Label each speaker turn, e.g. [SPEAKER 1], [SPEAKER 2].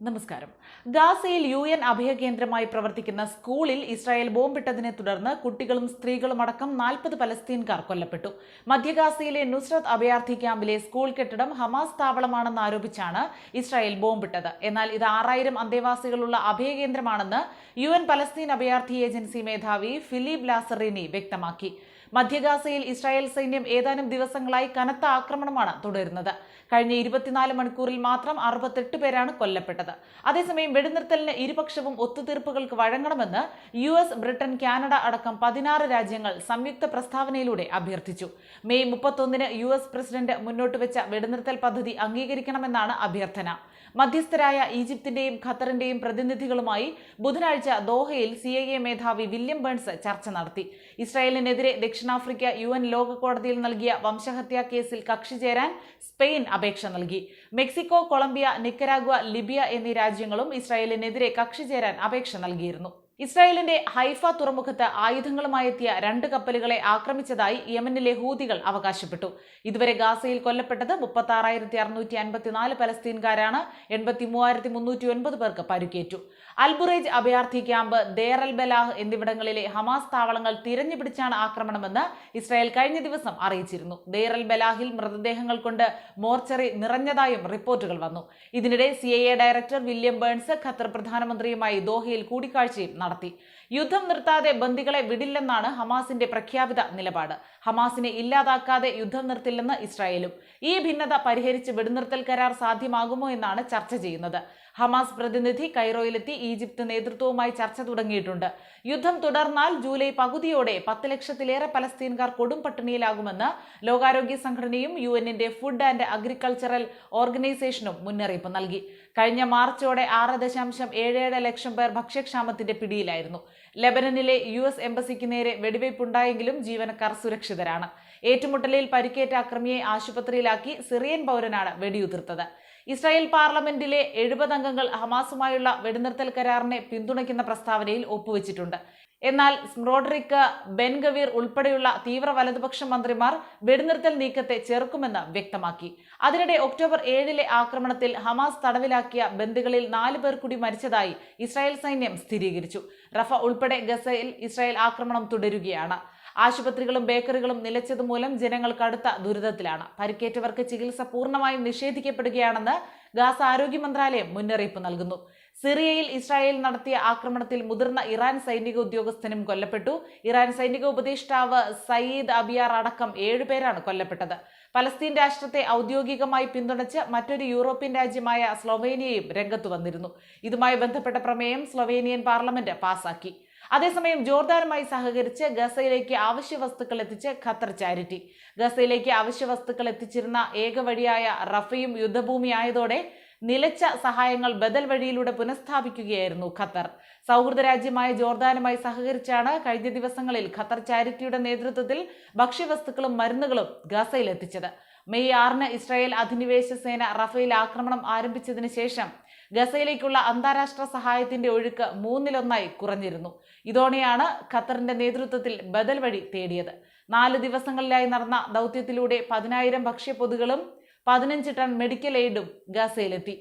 [SPEAKER 1] നമസ്കാരം. ഗാസയിൽ U N അഭയകേന്ദ്രമായി പ്രവർത്തിക്കുന്ന സ്കൂളിൽ ഇസ്രായേൽ ബോംബിട്ടതിനെ തുടർന്ന് കുട്ടികളും സ്ത്രീകളും അടക്കം നാൽപ്പത് പലസ്തീൻകാർ കൊല്ലപ്പെട്ടു. മധ്യ ഗാസയിലെ നുസ്രത്ത് അഭയാർത്ഥി ക്യാമ്പിലെ സ്കൂൾ കെട്ടിടം ഹമാസ് താവളമാണെന്ന് ആരോപിച്ചാണ് ഇസ്രായേൽ ബോംബിട്ടത്. എന്നാൽ ഇത് ആറായിരം അന്തേവാസികളുള്ള അഭയകേന്ദ്രമാണെന്ന് യു എൻ പലസ്തീൻ അഭയാർത്ഥി ഏജൻസി മേധാവി ഫിലിപ്പ് ലാസറിനി വ്യക്തമാക്കി. മധ്യഗാസയിൽ ഇസ്രായേൽ സൈന്യം ഏതാനും ദിവസങ്ങളായി കനത്ത ആക്രമണമാണ് തുടരുന്നത്. കഴിഞ്ഞ ഇരുപത്തിനാല് മണിക്കൂറിൽ മാത്രം അറുപത്തെട്ട് പേരാണ് കൊല്ലപ്പെട്ടത്. അതേസമയം വെടിനിർത്തലിന് ഇരുപക്ഷവും ഒത്തുതീർപ്പുകൾക്ക് വഴങ്ങണമെന്ന് യു എസ് ബ്രിട്ടൻ കാനഡ അടക്കം പതിനാറ് രാജ്യങ്ങൾ സംയുക്ത പ്രസ്താവനയിലൂടെ അഭ്യർത്ഥിച്ചു. മെയ് മുപ്പത്തൊന്നിന് യു എസ് പ്രസിഡന്റ് മുന്നോട്ട് വെച്ച വെടിനിർത്തൽ പദ്ധതി അംഗീകരിക്കണമെന്നാണ് അഭ്യർത്ഥന. മധ്യസ്ഥരായ ഈജിപ്തിന്റെയും ഖത്തറിന്റെയും പ്രതിനിധികളുമായി ബുധനാഴ്ച ദോഹയിൽ സി ഐ എ മേധാവി വില്യം ബേൺസ് ചർച്ച നടത്തി. ഇസ്രായേലിനെതിരെ ദക്ഷിണാഫ്രിക്ക യു എൻ ലോക കോടതിയിൽ നൽകിയ വംശഹത്യാ കേസിൽ കക്ഷി ചേരാൻ സ്പെയിൻ അപേക്ഷ നൽകി. മെക്സിക്കോ കൊളംബിയ നിക്കരാഗ്വ ലിബിയ എന്നീ രാജ്യങ്ങളും ഇസ്രായേലിനെതിരെ കക്ഷി ചേരാൻ അപേക്ഷ നൽകിയിരുന്നു ഇസ്രായേലിന്റെ ഹൈഫ തുറമുഖത്ത് ആയുധങ്ങളുമായി എത്തിയ രണ്ട് കപ്പലുകളെ ആക്രമിച്ചതായി യമനിലെ ഹൂതികൾ അവകാശപ്പെട്ടു. ഇതുവരെ ഗാസയിൽ കൊല്ലപ്പെട്ടത് മുപ്പത്തി ആറായിരത്തി അറുന്നൂറ്റി അൻപത്തിനാല് പലസ്തീൻകാരാണ്. എൺപത്തി മൂവായിരത്തി മുന്നൂറ്റി ഒൻപത് പേർക്ക് പരുക്കേറ്റു. അൽബുറേജ് അഭയാർത്ഥി ക്യാമ്പ് ദേർ അൽ ബലാഹ് എന്നിവിടങ്ങളിലെ ഹമാസ് താവളങ്ങൾ തിരഞ്ഞുപിടിച്ചാണ് ആക്രമണമെന്ന് ഇസ്രായേൽ കഴിഞ്ഞ ദിവസം അറിയിച്ചിരുന്നു. ദേർ അൽ ബലാഹിൽ മൃതദേഹങ്ങൾ കൊണ്ട് മോർച്ചറി നിറഞ്ഞതായും റിപ്പോർട്ടുകൾ വന്നു. ഇതിനിടെ C director William Burns Qatar പ്രധാനമന്ത്രിയുമായി ദോഹയിൽ കൂടിക്കാഴ്ചയും നടത്തി. യുദ്ധം നിർത്താതെ ബന്ദികളെ വിടില്ലെന്നാണ് ഹമാസിന്റെ പ്രഖ്യാപിത നിലപാട്. ഹമാസിനെ ഇല്ലാതാക്കാതെ യുദ്ധം നിർത്തില്ലെന്ന് ഇസ്രായേലും. ഈ ഭിന്നത പരിഹരിച്ച് വെടിനിർത്തൽ കരാർ സാധ്യമാകുമോ എന്നാണ് ചർച്ച ചെയ്യുന്നത്. ഹമാസ് പ്രതിനിധി കൈറോയിലെത്തി ഈജിപ്ത് നേതൃത്വവുമായി ചർച്ച തുടങ്ങിയിട്ടുണ്ട്. യുദ്ധം തുടർന്നാൽ ജൂലൈ പകുതിയോടെ പത്ത് ലക്ഷത്തിലേറെ പലസ്തീൻകാർ കൊടും പട്ടിണിയിലാകുമെന്ന് ലോകാരോഗ്യ സംഘടനയും യു എന്നിന്റെ ഫുഡ് ആൻഡ് അഗ്രികൾച്ചറൽ ഓർഗനൈസേഷനും മുന്നറിയിപ്പ് നൽകി. കഴിഞ്ഞ മാർച്ചോടെ ആറ് ദശാംശം ഏഴേഴ് ലക്ഷം പേർ ഭക്ഷ്യക്ഷാമത്തിന്റെ പിടിയിലായിരുന്നു. ലെബനനിലെ യു എസ് എംബസിക്ക് നേരെ വെടിവയ്പുണ്ടായെങ്കിലും ജീവനക്കാർ സുരക്ഷിതരാണ്. ഏറ്റുമുട്ടലിൽ പരിക്കേറ്റ അക്രമിയെ ആശുപത്രിയിലാക്കി സിറിയൻ പൗരനാണ് വെടിയുതിർത്തത്. ഇസ്രായേൽ പാർലമെന്റിലെ എഴുപത് അംഗങ്ങൾ ഹമാസുമായുള്ള വെടിനിർത്തൽ കരാറിനെ പിന്തുണയ്ക്കുന്ന പ്രസ്താവനയിൽ ഒപ്പുവെച്ചിട്ടുണ്ട്. എന്നാൽ സ്മ്രോഡറിക്ക് ബെൻഗവീർ ഉൾപ്പെടെയുള്ള തീവ്ര വലതുപക്ഷ മന്ത്രിമാർ വെടിനിർത്തൽ നീക്കത്തെ ചെറുക്കുമെന്ന് വ്യക്തമാക്കി. അതിനിടെ ഒക്ടോബർ ഏഴിലെ ആക്രമണത്തിൽ ഹമാസ് തടവിലാക്കിയ ബന്ദികളിൽ നാല് പേർ കൂടി മരിച്ചതായി ഇസ്രായേൽ സൈന്യം സ്ഥിരീകരിച്ചു. റഫ ഉൾപ്പെടെ ഗസയിൽ ഇസ്രായേൽ ആക്രമണം തുടരുകയാണ്. ആശുപത്രികളും ബേക്കറികളും നിലച്ചതുമൂലം ജനങ്ങൾ കടുത്ത ദുരിതത്തിലാണ്. പരിക്കേറ്റവർക്ക് ചികിത്സ പൂർണമായും നിഷേധിക്കപ്പെടുകയാണെന്ന് ഗാസ ആരോഗ്യ മന്ത്രാലയം മുന്നറിയിപ്പ് നൽകുന്നു. സിറിയയിൽ ഇസ്രായേൽ നടത്തിയ ആക്രമണത്തിൽ മുതിർന്ന ഇറാൻ സൈനിക ഉദ്യോഗസ്ഥനും കൊല്ലപ്പെട്ടു. ഇറാൻ സൈനിക ഉപദേഷ്ടാവ് സയ്യിദ് അബിയാർ അടക്കം ഏഴുപേരാണ് കൊല്ലപ്പെട്ടത്. പലസ്തീൻ രാഷ്ട്രത്തെ ഔദ്യോഗികമായി പിന്തുണച്ച് മറ്റൊരു യൂറോപ്യൻ രാജ്യമായ സ്ലൊവേനിയയും രംഗത്തു വന്നിരുന്നു. ഇതുമായി ബന്ധപ്പെട്ട പ്രമേയം സ്ലൊവേനിയൻ പാർലമെന്റ് പാസാക്കി. അതേസമയം ജോർദാനുമായി സഹകരിച്ച് ഗസയിലേക്ക് അവശ്യ വസ്തുക്കൾ എത്തിച്ച് ഖത്തർ ചാരിറ്റി. ഗസയിലേക്ക് അവശ്യ വസ്തുക്കൾ എത്തിച്ചിരുന്ന ഏക വഴിയായ റഫയും യുദ്ധഭൂമിയായതോടെ നിലച്ച സഹായങ്ങൾ ബദൽ വഴിയിലൂടെ പുനഃസ്ഥാപിക്കുകയായിരുന്നു ഖത്തർ. സൗഹൃദ രാജ്യമായ ജോർദാനുമായി സഹകരിച്ചാണ് കഴിഞ്ഞ ദിവസങ്ങളിൽ ഖത്തർ ചാരിറ്റിയുടെ നേതൃത്വത്തിൽ ഭക്ഷ്യവസ്തുക്കളും മരുന്നുകളും ഗസയിൽ എത്തിച്ചത് മെയ് ആറിന് ഇസ്രായേൽ അധിനിവേശ സേന റഫേൽ ആക്രമണം ആരംഭിച്ചതിന് ശേഷം ഗസയിലേക്കുള്ള അന്താരാഷ്ട്ര സഹായത്തിന്റെ ഒഴുക്ക് മൂന്നിലൊന്നായി കുറഞ്ഞിരുന്നു. ഇതോടെയാണ് ഖത്തറിന്റെ നേതൃത്വത്തിൽ ബദൽ വഴി തേടിയത്. നാല് ദിവസങ്ങളിലായി നടന്ന ദൗത്യത്തിലൂടെ പതിനായിരം ഭക്ഷ്യപ്പൊതുകളും പതിനഞ്ച് ടൺ മെഡിക്കൽ എയ്ഡും ഗസയിലെത്തി.